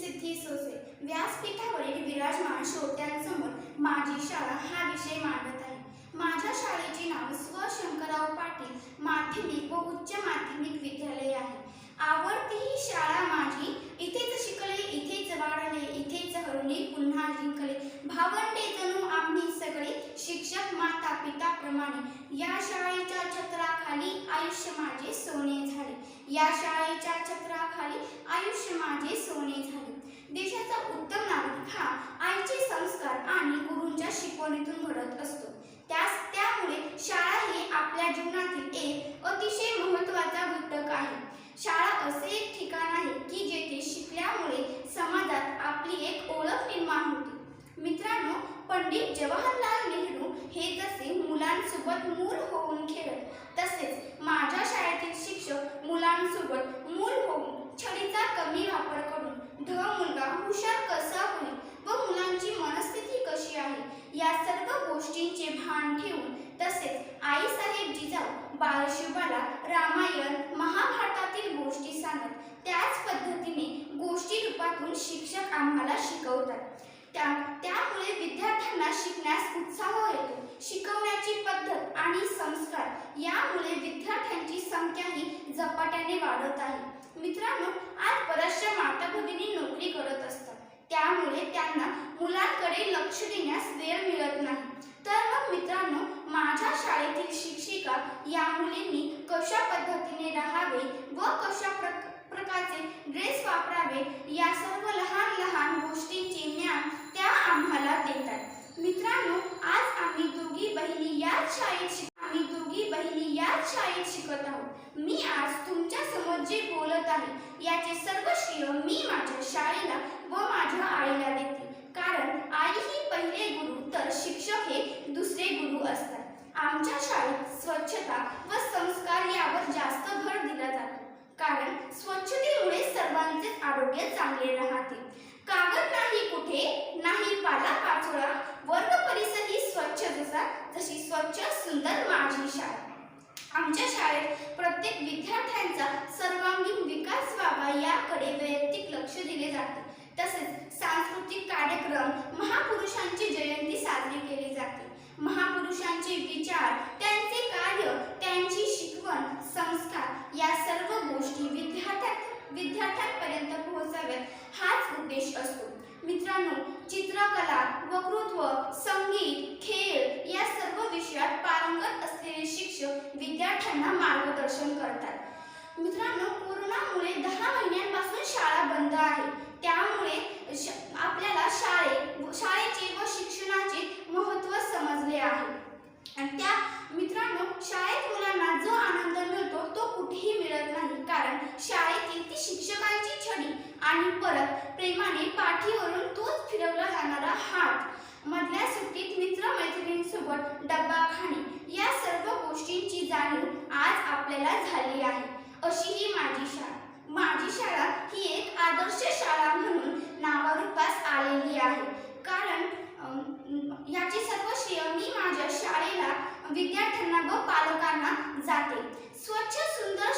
सिद्धी सोसे. व्यासपीठावरील विराजमान श्रोत्यांसमोर माझी शाळा हा विषय मांडत आहे. माझ्या शाळेचे नाव स्व शंकरराव पाटील माध्यमिक व उच्च माध्यमिक विद्यालय आहे. आवडती ही शाळा माझी इथेच शिकले इथेच वाढले इथेच हरले पुन्हा जिंकले. भावंडे जणू आम्ही सगळे शिक्षक माता पिता प्रमाणे या शाळेच्या छत्राखाली आयुष्य माझे सोने झाले. या शाळेच्या छत्र आयुष्य माझे सोने झाले. देशाचा उत्तम नागरिक हा आईचे संस्कार आणि गुरूंच्या शिकवणीतून घडत असतो. त्यास त्यामुळे शाळा ही आपल्या जीवनातील एक अतिशय महत्त्वाचा घटक आहे. शाळा असे एक ठिकाण आहे की जेथे शिकल्यामुळे समाजात आपली एक ओळख निर्माण होते. मित्रांनो पंडित जवाहरलाल नेहरू हे जसे मुलांसोबत मूल होऊन खेळत तसेच माझ्या शाळेतील शिक्षक मुलांसोबत मूल होऊन छडीचा कमी वापर करून ध मुलगा हुशार कसा होईल व मुलांची मनस्थिती कशी आहे या सर्व गोष्टींचे भान ठेवून तसेच आईसाहेब जिजाऊ बाळशिवाला रामायण महाभारतातील गोष्टी सांगत त्याच पद्धतीने गोष्टी रूपातून शिक्षक आम्हाला शिकवतात. त्या त्यामुळे विद्यार्थ्यांना शिकण्यास उत्साह येतो. शिकवण्याची पद्धत आणि संस्कार यामुळे विद्यार्थ्यांची संख्याही झपाट्याने वाढत आहे. मित्रांनो आज बऱ्याचशा माता भगिनी नोकरी करत असतात. त्यामुळे त्यांना मुलांकडे लक्ष देण्यास वेळ मिळत नाही. तर मग मित्रांनो माझ्या शाळेतील शिक्षिका या मुलींनी कशा पद्धतीने राहावे व कशा प्रक प्रकारचे ड्रेस वापरावे या सर्व लहान लहान गोष्टींचे ज्ञान त्या आम्हाला देतात. मित्रांनो आज आम्ही दोघी बहिणी याच शाळेत शिक आम्ही दोघी बहिणी याच शाळेत शिकत आहोत मी आज तुमच्यासमोर जे बोलत आहे. याचे सर्व श्रेय मी माझ्या शाळेला व माझ्या आईला देते. कारण आई ही पहिले गुरु तर शिक्षक हे दुसरे गुरु असतात. आमच्या शाळेत स्वच्छता व संस्कार यावर जास्त भर दिला जातो. कारण स्वच्छतेमुळे सर्वांचे आरोग्य चांगले राहते. कागद नाही कुठे नाही पाला पाचोळा वर्ग परिसरही स्वच्छ जसा जशी स्वच्छ सुंदर माझी शाळा. आमच्या शाळेत प्रत्येक विद्यार्थ्यांचा सर्वांगीण विकास व्हावा याकडे वैयक्तिक लक्ष दिले जाते. तसेच सांस्कृतिक कार्यक्रम महापुरुषांची जयंती साजरी केली जाते. महापुरुषांचे विचार त्यांचे कार्य त्यांची शिकवण संस्कार या सर्व गोष्टी विद्यार्थ्या विद्यार्थ्यांपर्यंत पोहोचाव्यात हाच उद्देश असतो. मित्रांनो चित्रकला वक्तृत्व संगीत खेळ या सर्व विषयात पारंगत असलेले शिक्षक विद्यार्थ्यांना मार्गदर्शन करतात. मित्रांनो कोरोनामुळे दहा महिन्यांपासून शाळा बंद आहे. त्यामुळे आपल्याला शाळे शाळेचे व शिक्षणाचे महत्त्व समजले आहे. आणि त्या मित्रांनो शाळेत मुलांना जो आनंद मिळतो तो कुठेही मिळत नाही. कारण शाळेतील ती शिक्षकांची छडी आणि परत प्रेमाने पाठीवरून तोच फिरवला जाणारा हात. मधल्या सुट्टीत मित्रमैत्रिणींसोबत डब्बा खाणे गोष्टींची जाणीव आज आपल्याला झाली आहे. अशी ही माझी शाळा. माझी शाळा ही एक आदर्श शाळा म्हणून नावारूपास आलेली आहे. कारण याचे सर्व श्रेय मी माझ्या शाळेला विद्यार्थ्यांना व पालकांना जाते. स्वच्छ सुंदर